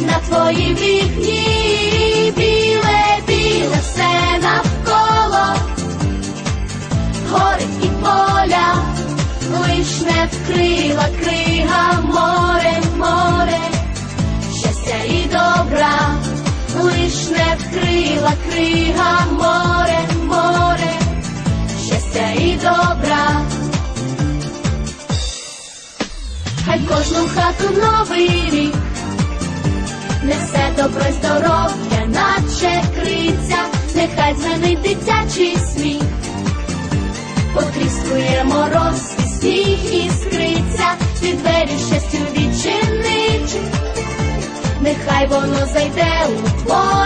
на твоїй вікні, біле, біле все навколо, гори і поля, лиш не вкрила крига. Море, море, щастя і добра, лиш не вкрила крига. Море, море щастя і добра. Хай кожну хату новий рік несе добро й здоров'я, наче криця, нехай дзвенить дитячий сміх, потріскує мороз, і сніг іскриця, і двері щастю відчинить. Нехай воно зайде у твою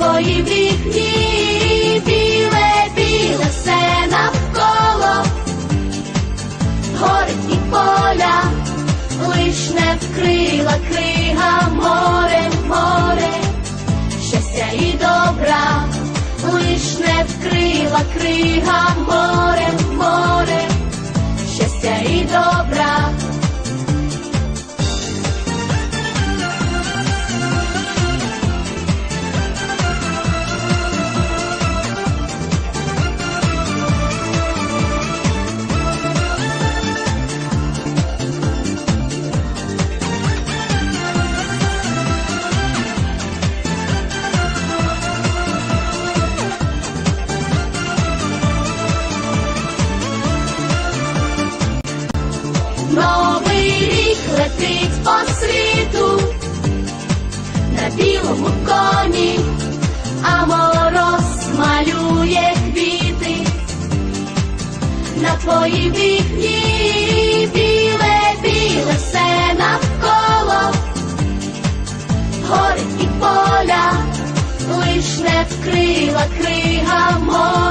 на твоїй вікні, біле, біле все навколо, горить і поля, лиш не вкрила крига море, море. Щастя і добра, лиш не вкрила крига море, білому коні, а мороз малює квіти на твоїй вікні, біле, біле все навколо, гори і поля, лиш не вкрила крига море.